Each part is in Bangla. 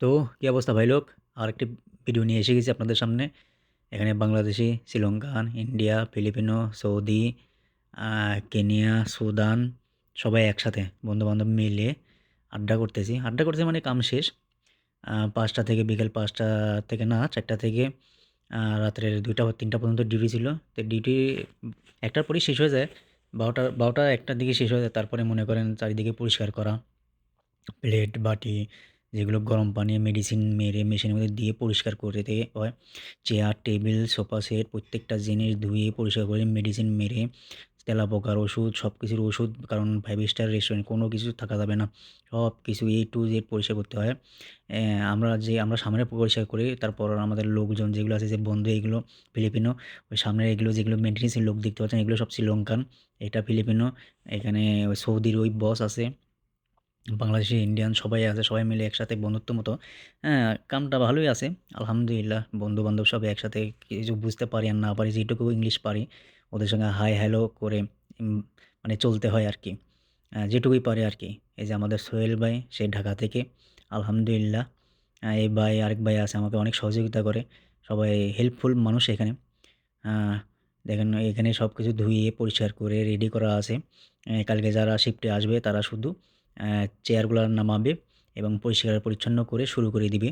তো কী অবস্থা ভাই লোক? আর একটি ভিডিও নিয়ে এসে গেছি আপনাদের সামনে। এখানে Bangladeshi, Sri Lankan, India, Filipino, Saudi Kenya, Sudan, সবাই একসাথে বন্ধুবান্ধব মিলে আড্ডা করতেছি। আড্ডা করতেছি মানে কাম শেষ। পাঁচটা থেকে বিকেল পাঁচটা থেকে না, চারটা থেকে রাত্রের দুইটা তিনটা পর্যন্ত ডিউটি ছিল। তো ডিউটি একটার পরেই শেষ হয়ে যায়, বারোটা বারোটা একটার দিকে শেষ হয়ে যায়। তারপরে মনে করেন চারিদিকে পরিষ্কার করা, প্লেট, বাটি যেগুলো গরম পানি মেডিসিন মেরে মেশিনের মধ্যে দিয়ে পরিষ্কার করে দিতে হয়। চেয়ার টেবিল সোফা সেট প্রত্যেকটা জিনিস ধুয়ে পরিষ্কার করে মেডিসিন মেরে তেলাপোকার ওষুধ সব কিছুর ওষুধ, কারণ ফাইভ স্টার রেস্টুরেন্ট কোনো কিছু থাকা যাবে না। সব কিছু এ টু জেড পরিষ্কার করতে হয়। আমরা যে, আমরা সামনে পরিষ্কার করি, তারপর আমাদের লোকজন যেগুলো আছে, যে বন্ধু এগুলো ফিলিপিনো, ওই সামনের এগুলো যেগুলো মেনটেন্সের লোক দেখতে পাচ্ছেন, এগুলো সব শ্রীলঙ্কান। এটা ফিলিপিনো, এখানে সৌদির ওই বস আছে। বাংলাদেশি ইন্ডিয়ান সবাই আছে, সবাই মিলে একসাথে বন্ধুত্ব মতো। হ্যাঁ কামটা ভালোই আছে, আলহামদুলিল্লাহ। বন্ধু বান্ধব সবাই একসাথে কিছু বুঝতে পারি আর না পারি, যেটুকু ইংলিশ পারি, ওদের সঙ্গে হাই হ্যালো করে মানে চলতে হয় আর কি যেটুকুই পারে আর কি এই যে আমাদের সোহেল ভাই, সে ঢাকা থেকে, আলহামদুলিল্লাহ। এই ভাই, আরেক ভাই আছে, আমাকে অনেক সহযোগিতা করে, সবাই হেল্পফুল মানুষ এখানে। দেখেন, এখানে সব কিছু ধুয়ে, পরিষ্কার করে রেডি করা আছে। কালকে যারা শিফটে আসবে, তারা শুধু চেয়ারগুলো নামাবে এবং পরিষ্কার পরিচ্ছন্ন করে শুরু করে দিবে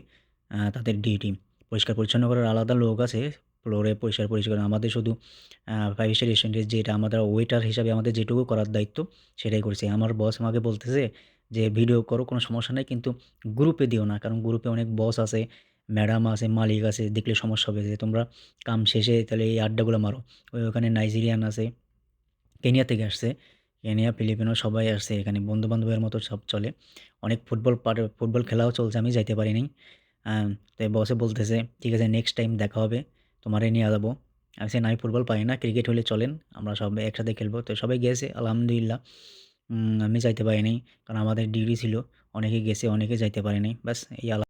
তাদের ডিউটি পরিষ্কার পরিচ্ছন্ন করার আলাদা লোক আছে ফ্লোরে পরিষ্কার পরিষ্কার আমাদের শুধু ফাইভ স্টার রেস্টুরেন্টে যেটা আমাদের ওয়েটার হিসাবে আমাদের যেটুকু করার দায়িত্ব, সেটাই করছে। আমার বস আমাকে বলতেছে যে ভিডিও করো, কোনো সমস্যা নেই, কিন্তু গ্রুপে দিও না, কারণ গ্রুপে অনেক বস আছে ম্যাডাম আছে, মালিক আছে, দেখলে সমস্যা হবে। যে তোমরা কাম শেষে তাহলে এই আড্ডাগুলো মারো। ওই ওখানে নাইজেরিয়ান আছে কেনিয়া থেকে আসছে। কেনিয়া ফিলিপিনো সবাই আসছে, এখানে বন্ধু বান্ধবের মতো সব চলে। অনেক ফুটবল ফুটবল খেলাও চলছে, আমি যাইতে পারিনি। তাই বসে বলতেছে, ঠিক আছে নেক্সট টাইম দেখা হবে, তোমারে নিয়ে যাব। আমি সে নাই ফুটবল পারি না ক্রিকেট হলে চলেন, আমরা সবাই একসাথে খেলব। তো সবাই গেছে, আলহামদুলিল্লাহ। আমি যাইতে পারিনি, কারণ আমাদের ডিউটি ছিল, অনেকে গেছে, অনেকে যাইতে পারেনি, ব্যাস, এই আলহাম